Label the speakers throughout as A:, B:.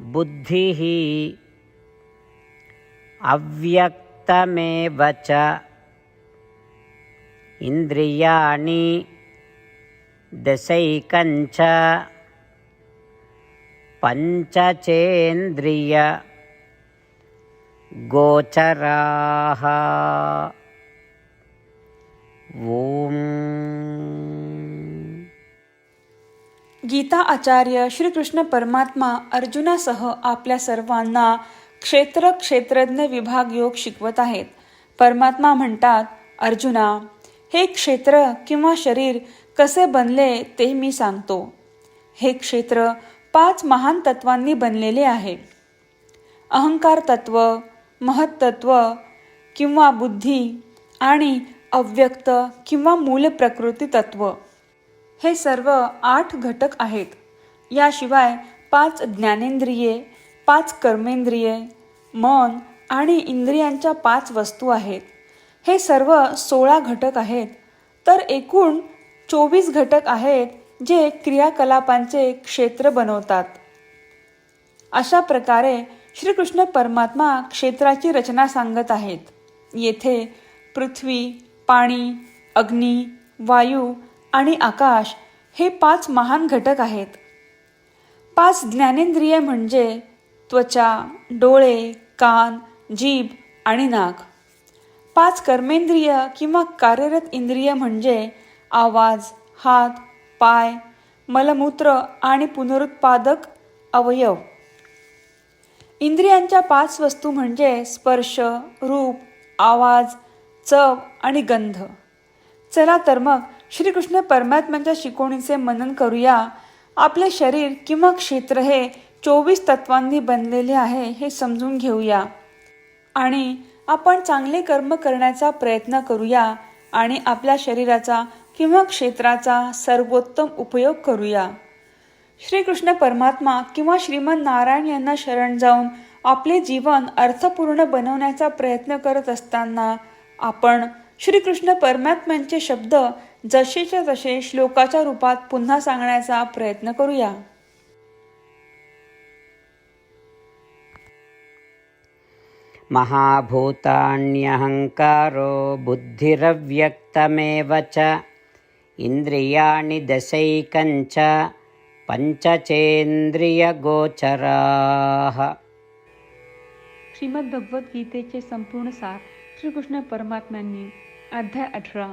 A: बुद्धिः अव्यक्तमेव च। इन्द्रियाणि दशैकञ्च पञ्चचेन्द्रिय गोचराः। ॐ
B: गीता आचार्य श्रीकृष्ण परमात्मा अर्जुनासह आपल्या सर्वांना क्षेत्र क्षेत्रज्ञ विभाग योग शिकवत आहेत. परमात्मा म्हणतात अर्जुना हे क्षेत्र किंवा शरीर कसे बनले ते मी सांगतो. हे क्षेत्र पाच महान तत्वांनी बनलेले आहे. अहंकार तत्व महत्त्व किंवा बुद्धी आणि अव्यक्त किंवा मूल प्रकृती तत्व हे सर्व आठ घटक आहेत. याशिवाय पाच ज्ञानेंद्रिये पाच कर्मेंद्रिये मन आणि इंद्रियांच्या पाच वस्तू आहेत. हे सर्व सोळा घटक आहेत. तर एकूण चोवीस घटक आहेत जे क्रियाकलापांचे क्षेत्र बनवतात. अशा प्रकारे श्रीकृष्ण परमात्मा क्षेत्राची रचना सांगत आहेत. येथे पृथ्वी पाणी अग्नी वायू आणि आकाश हे पाच महान घटक आहेत. पाच ज्ञानेंद्रिय म्हणजे त्वचा डोळे कान जीभ आणि नाक. पाच कर्मेंद्रिय किंवा कार्यरत इंद्रिय म्हणजे आवाज हात पाय मलमूत्र आणि पुनरुत्पादक अवयव. इंद्रियांच्या पाच वस्तू म्हणजे स्पर्श रूप आवाज चव आणि गंध. चला तर मग श्रीकृष्ण परमात्म्यांच्या शिकवणीचे मनन करूया. आपले शरीर किंवा क्षेत्र हे चोवीस तत्वांनी बनलेले आहे हे समजून घेऊया. आणि आपण चांगले कर्म करण्याचा प्रयत्न करूया आणि आपल्या शरीराचा किंवा क्षेत्राचा सर्वोत्तम उपयोग करूया. श्रीकृष्ण परमात्मा किंवा श्रीमन नारायण यांना शरण जाऊन आपले जीवन अर्थपूर्ण बनवण्याचा प्रयत्न करत असताना आपण श्रीकृष्ण परमात्म्यांचे शब्द जसेच्या तसे श्लोकाच्या रूपात पुन्हा सांगण्याचा प्रयत्न करूया.
A: महाभूतान्यहङ्कारो बुद्धिरव्यक्तमेव च इन्द्रियाणि दशैकञ्च पञ्चचेन्द्रियगोचराः।
B: श्रीमद भगवद्गीतेचे संपूर्ण सार श्रीकृष्ण परमात्म्यांनी अध्याय अठरा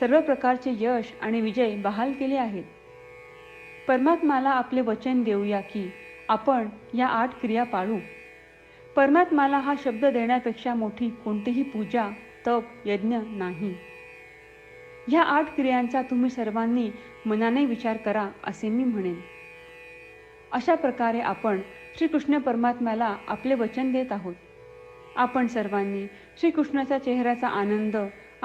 B: सर्व प्रकारचे यश आणि विजय बहाल केले आहेत. परमात्माला आपले वचन देऊया की आपण या आठ क्रिया पाळू. परमात्माला हा शब्द देण्यापेक्षा मोठी कोणतीही पूजा तप यज्ञ नाही. ह्या आठ क्रियांचा तुम्ही सर्वांनी मनाने विचार करा असे मी म्हणेन. अशा प्रकारे आपण श्रीकृष्ण परमात्म्याला आपले वचन देत आहोत. आपण सर्वांनी श्रीकृष्णाच्या चेहऱ्याचा आनंद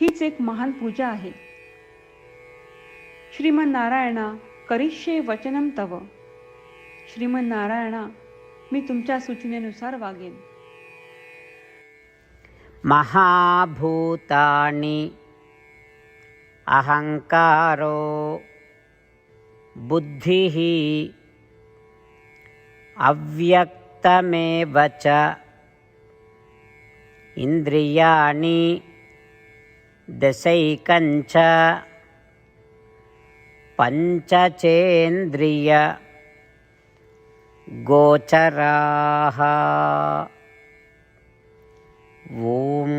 B: हीच एक महान पूजा आहे. श्रीमन नारायणा करिष्ये वचनम तव. श्रीमन नारायणा मी तुमच्या सूचनेनुसार वागेन.
A: महाभूतानि अहङ्कारो बुद्धिः अव्यक्तमेव च इन्द्रियाणि दशैकञ्च पञ्चचेन्द्रिय गोचराः ॐ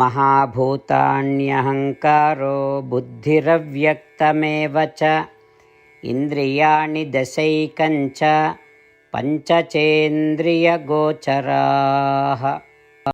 A: महाभूतान्यहङ्कारो बुद्धिरव्यक्तमेव च इन्द्रियाणि दशैकञ्च पञ्चचेन्द्रियगोचराः